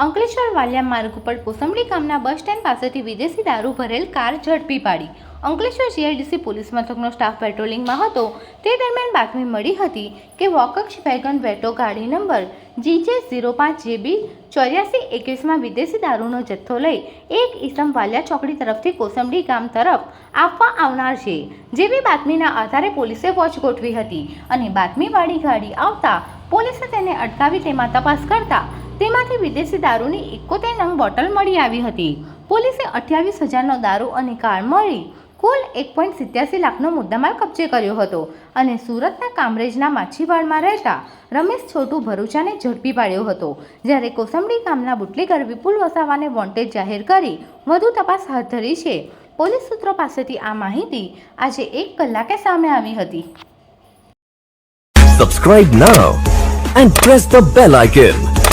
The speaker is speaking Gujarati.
અંકલેશ્વર વાલિયા માર્ગ ઉપર કોસંબડી ગામના બસ સ્ટેન્ડ પાસેથી વિદેશી દારૂ ભરેલ કાર ઝડપી પાડી. અંકલેશ્વર જીઆઈડીસી પોલીસ મથકનો સ્ટાફ પેટ્રોલિંગમાં હતો. તે દરમિયાન બાતમી મળી હતી કે વોકક્ષ વેગન વેટો ગાડી નંબર જીજે ઝીરો પાંચ જેબી ચોર્યાસી એકવીસમાં વિદેશી દારૂનો જથ્થો લઈ એક ઈસમ વાલિયા ચોકડી તરફથી કોસંબડી ગામ તરફ આપવા આવનાર છે, જેવી બાતમીના આધારે પોલીસે વોચ ગોઠવી હતી. અને બાતમીવાળી ગાડી આવતા પોલીસે તેને અટકાવી તેમાં તપાસ કરતા તેમાંથી વિદેશી દારૂની એકોતેર નંગ બોટલ મળી આવી હતી. પોલીસે અઠ્યાવીસ હજારનો દારૂ અને કાર મળી કુલ એક પોઈન્ટ સિત્યાસી લાખનો મુદ્દામાલ કબજે કર્યો હતો અને સુરતના કામરેજના માછીવાડમાં રહેતા રમેશ છોટુ ભરૂચાને ઝડપી પાડ્યો હતો. જ્યારે કોસંબડી ગામના બુટલેગર વિપુલ વસાવાને વોન્ટેડ જાહેર કરી વધુ તપાસ હાથ ધરી છે, પોલીસ સૂત્રો પાસેથી આ માહિતી આજે એક કલાકે સામે આવી હતી. Subscribe now and press the bell icon.